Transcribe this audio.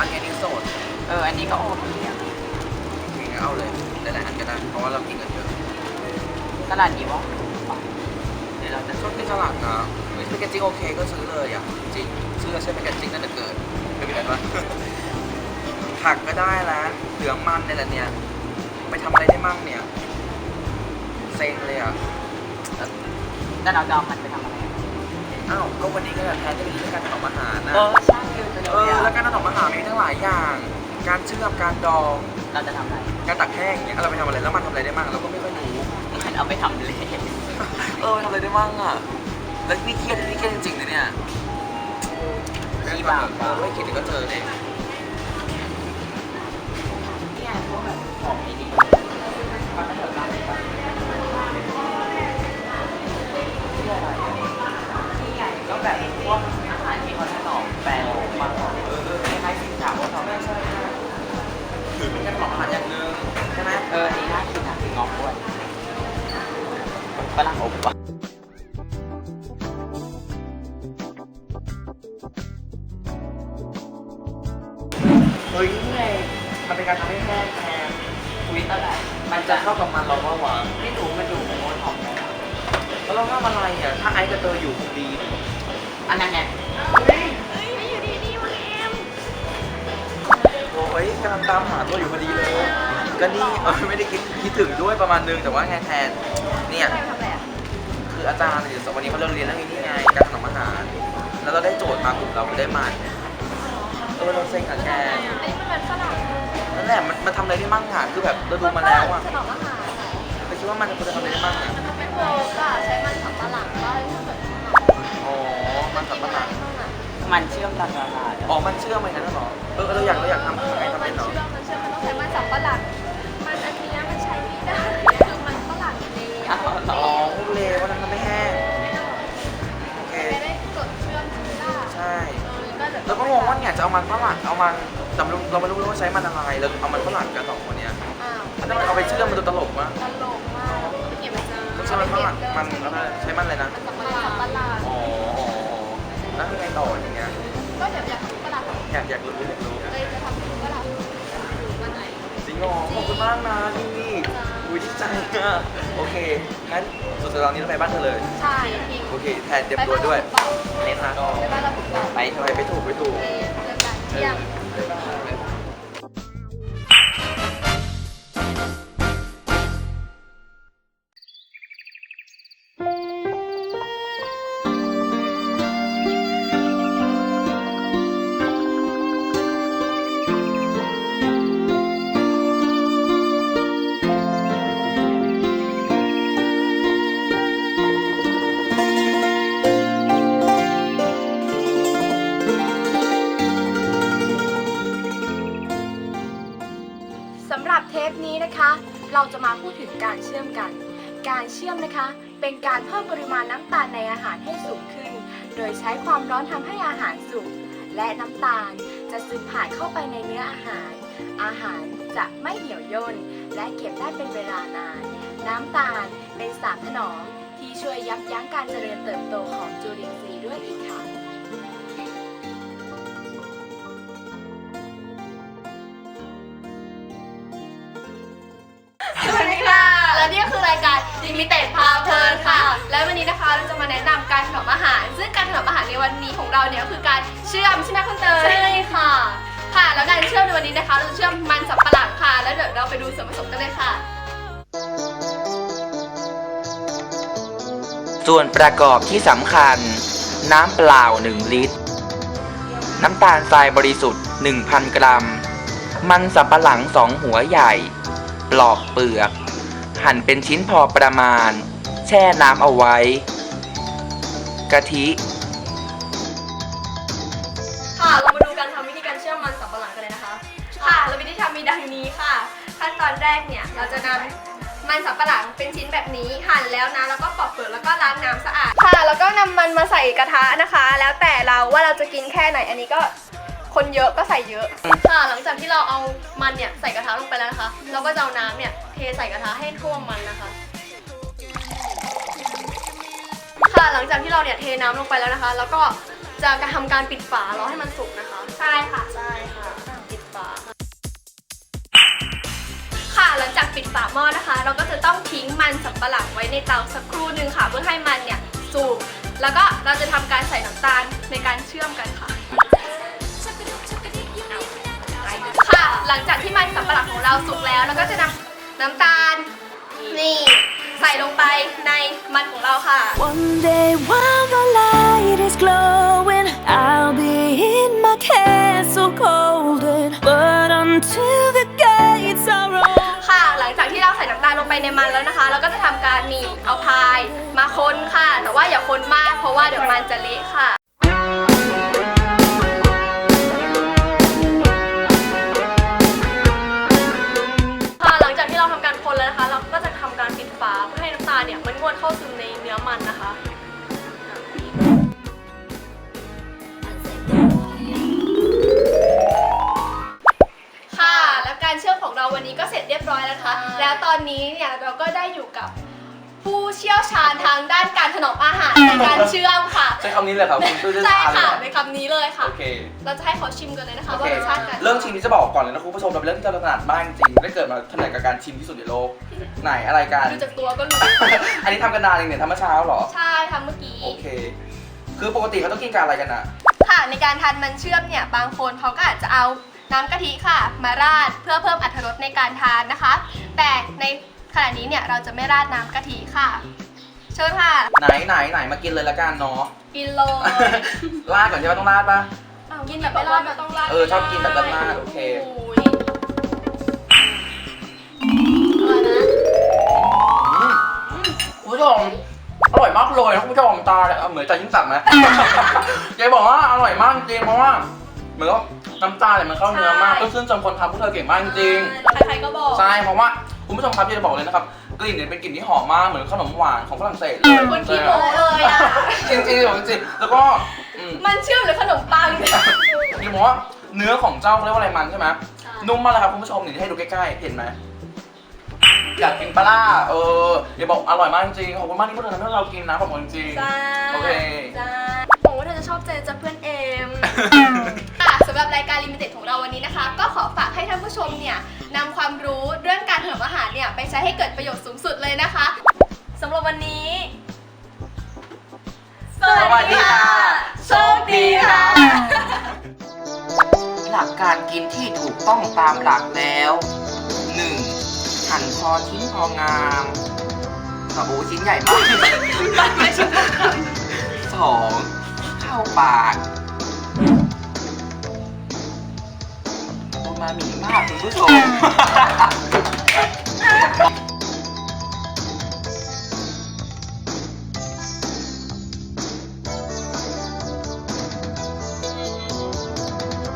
อันนี้ก็โอเคอะกินเอาเลยหลายๆอันก็ได้เพราะว่าเรากินกันเยอะตลาดนี้วะเดี๋ยวเราจะชอบกินสลัดนะไม่ใช่แพคเกจจิ้งโอเคก็ซื้อเลยอะจริงซื้อแล้วใช้แพคเกจจิ้งนั่นจะเกิดไม่เป็นไรวะผักก็ได้แล้วเหลืองมันเนี่ยแหละเนี่ยไปทำอะไรได้มั่งเนี่ยเซ็งเลยอะแล้วเราจะเอามันไปทำอะไรอะ อ้าว ก็วันนี้ก็จะแทนที่จะมีเรื่องการถนอมอาหารนะ เออใช่คือจะเออ แล้วการถนอมอาหารมีทั้งหลายอย่าง การเชื่อม การดอง เราจะทำอะไรการตักแห้งเนี่ยเราไปทำอะไรแล้วมันทำอะไรได้มั่งเราก็ไม่ค่อยรู้ มันเอาไปทำเลยเออทำอะไรได้บ้างอะ แล้วนี่เครียดนี่เครียดจริงๆนะเนี่ยที่บ้าเออไม่คิดเดี๋ยวก็เจอเลยเนี่ยพวกแบบของดีๆ ฮ้ยนี่ไงมันเป็นการทำให้แห้งแทนคุยเท่าไรมันจะเข้ากับมันเราว่าหวานไม่รู้มันอยู่ในโน้ตของเราแล้วเราทำอะไรอะถ้าไอ้กับเตออยู่คงดีอันนั้นไงโอ้ยกำลังตามหาตัวอยู่พอดีเลย ก็นี่เออไม่ได้คิดคิดถึงด้วยประมาณนึงแต่ว่าไงแทนเนี่ยคืออาจารย์เดี๋ยววันนี้เขาเริ่มเรียนเรื่องนี้ไงการถนอมอาหาร แล้วเราได้โจทย์มากลุ่มเราได้มัน เออเราเซ็งกับแกอันนี้มันเป็นฝรั่งนั่นแหละมันมันทำอะไรได้มั่งอะคือแบบเราดูมาแล้วอะถนอมอาหารเราคิดว่ามันควรจะทำอะไรได้มั่งอะมันเป็นเวิร์กอะใช้มันสำปะหลังก็ถ้าเกิดอ๋อมันสับปะหลังมันเชื่อมต่างๆอะอ๋อมันเชื่อมอะไรนั้นเหรอเออเราอยากเราอยากทำเอทำไงอทำมัเป็นนเหรอ จะเอามันฝรั่งเอามันแต่เราเราไม่รู้ว่าใช้มันอะไรเราเอามันฝรั่งกันสองคนเนี้ยอ้าวถ้ามันเอาไปเชื่อมมันดูตลกมากตลกมากไปเก็บไปเจอไม่ใช่มันฝรั่งมันอะไรใช้มันอะไรนะมันสำปะหลังสำปะหลังอ๋ออ๋ออ๋อแล้วยังไงต่ออย่างเงี้ยก็เดี๋ยวอยากทำฝรั่งอยากอยากรู้อยากรู้เลยจะทำฝรั่งวันไหนจริงเหรอขอบคุณมากนะพี่อุ้ยดีใจอะโอเคงั้นสุดสัปดาห์นี้เราไปบ้านเธอเลยใช่พี่โอเคแทนเตรียมตัวด้วยเล่นมาก็ไปบ้านเราถูกต้องไปไปไปถูกไปถูก เอ นี้นะคะ เราจะมาพูดถึงการเชื่อมกัน การเชื่อมนะคะ เป็นการเพิ่มปริมาณน้ำตาลในอาหารให้สูงขึ้น โดยใช้ความร้อนทำให้อาหารสุก และน้ำตาลจะซึมผ่านเข้าไปในเนื้ออาหาร อาหารจะไม่เหี่ยวย่น และเก็บได้เป็นเวลานาน น้ำตาลเป็นสารถนอมที่ช่วยยับยั้งการเจริญเติบโตของจุลินทรีย์ด้วยอีกค่ะ และนี่ก็คือรายการดิมิเต็ดพาเพลินค่ะ และวันนี้นะคะเราจะมาแนะนำการถนอมอาหาร ซึ่งการถนอมอาหารในวันนี้ของเราเนี่ยก็คือการเชื่อมใช่ไหมคุณเตยใช่ค่ะ ค่ะ แล้วการเชื่อมในวันนี้นะคะ เราจะเชื่อมมันสับปะหลังค่ะ แล้วเดี๋ยวเราไปดูส่วนผสมกันเลยค่ะ ส่วนประกอบที่สำคัญ น้ำเปล่า 1 ลิตร น้ำตาลทรายบริสุทธิ์ 1,000 กรัม มันสับปะหลัง 2 หัวใหญ่ ปลอกเปลือก หั่นเป็นชิ้นพอประมาณ แช่น้ำเอาไว้ กะทิ ค่ะเรามาดูการทำวิธีการเชื่อมมันสับปะหลังกันเลยนะคะ ค่ะแล้ววิธีทำมีดังนี้ค่ะ ขั้นตอนแรกเนี่ยเราจะนำมันสับปะหลังเป็นชิ้นแบบนี้หั่นแล้วนะแล้วก็ปอกเปลือกแล้วก็ล้างน้ำสะอาด ค่ะ แล้วก็นำมันมาใส่กระทะนะคะ แล้วแต่เราว่าเราจะกินแค่ไหนอันนี้ก็ คนเยอะก็ใส่เยอะ ค่ะ หลังจากที่เราเอามันเนี่ยใส่กระทะลงไปแล้วนะคะ เราก็จะเอาน้ำเนี่ยเทใส่กระทะให้ท่วมมันนะคะ ค่ะ หลังจากที่เราเนี่ยเทน้ำลงไปแล้วนะคะ แล้วก็จะทำการปิดฝารอให้มันสุกนะคะ ใช่ค่ะ ใช่ค่ะ ปิดฝาปิดฝาหม้อนะคะ เราก็จะต้องทิ้งมันสำปะหลังไว้ในเตาสักครู่หนึ่งค่ะ เพื่อให้มันเนี่ยสุก แล้วก็เราจะทำการใส่น้ำตาลในการเชื่อมกันค่ะ หลังจากที่มันสำปะหลังของเราสุกแล้วเราก็จะนำน้ำตาล นี่ ใส่ลงไปในมันของเราค่ะ One day while the light is glowing, I'll be in my castle golden. But until the gates are open. ค่ะหลังจากที่เราใส่น้ำตาลลงไปในมันแล้วนะคะ เราก็จะทำการนี่เอาพายมาคนค่ะ แต่ว่าอย่าคนมากเพราะว่าเดี๋ยวมันจะเละค่ะค่ะ นเนื้อมันนะคะค่ะแล้วการเชื่อมของเราวันนี้ก็เสร็จเรียบร้อยแล้วนะคะ แล้วตอนนี้เนี่ยเราก็ได้อยู่กับ ผู้เชี่ยวชาญทางด้านการถนอมอาหารในการเชื่อมค่ะ ใช้คำนี้เลยครับคุณตู้จะใช่ทานเลยค่ะเหรอในคำนี้เลยค่ะ โอเคเราจะให้เขาชิมกันเลยนะคะโอว่าเครสชาติกันเรื่องชิมที่จะบอกก่อนเลยนะคุณผู้ชมเราเป็นเรื่องที่เราถนัดมากจริงๆได้เกิดมาถนัดกับการชิมที่สุดในโลกไหนอะไรกัน ดูจากตัวก็รู้อันนี้ทำกันนานเองเนี่ยทำเมื่อเช้าเหรอ ใช่ทำเมื่อกี้ โอเค คือปกติเขาต้องกินกับอะไรกันอะค่ะในการทานมันเชื่อมเนี่ยบางคนเขาก็อาจจะเอาน้ำกะทิค่ะ มาราดเพื่อเพิ่มอรรถรสในการทานนะคะ แต่ใน ขณะนี้เนี่ยเราจะไม่ราดน้ำกะทิค่ะ เชิญค่ะ ไหนไหนไหนมากินเลยละกันเนาะกินเลยราดก่อนใช่ไหมต้องราดปะอ้าวกินแบบไม่ราดแบบต้องราดเออชอบกินแบบราดๆโอเค ยอร่อยนะคุณผู้ชมอร่อยมากเลยนะคุณผู้ชมตาเนี่ยเอาเหมือนใจยิ่งสั่งไหมแกบอกว่าอร่อยมากจริงเพราะว่าเหมือนกับน้ำตาลเนี่ยมันเข้าเนื้อมากต้องชื่นชมคนทำพวกเธอเก่งมากจริงใครๆก็บอก ใช่เพราะว่า คุณผู้ชมครับที่จะบอกเลยนะครับกลิ่นเนี่ยเป็นกลิ่นที่หอมมากเหมือนขนมหวานของฝรั่งเศสเลยคนขี้โม้เลยอะ จริงๆจริงๆจริงๆแล้วก็อืมมันเชื่อมหรือขนมปังที่บอกว่าเนื้อของเจ้าเขาเรียกว่าอะไรมันใช่ไหมใช่ นุ่มมากเลยครับคุณผู้ชมนี่ให้ดูใกล้ๆเห็นไหมอยากกินปลาล่าเอออย่าบอกอร่อยมากจริงๆขอบคุณมากที่พวกเธอทำให้เรากินนะขอบคุณจริงจ้าโอเค จ้าหวังว่าเธอจะชอบใจจะเพื่อนเอมค่ะสำ หรับรายการลิมิเต็ดของเราวันนี้นะคะ ก็ขอฝากให้ท่านผู้ชมเนี่ยนำความรู้เรื่องการถนอมอาหารเนี่ยไปใช้ให้เกิดประโยชน์สูงสุดเลยนะคะสำหรับวันนี้ สวัสดีค่ะโชคดีค่ะหลักการกินที่ถูกต้องตามหลักแล้ว 1. หั่นพอชิ้นพองามกระโอ้ชิ้นใหญ่มากสองเข้าปาก มามีมากคุณผู้ชม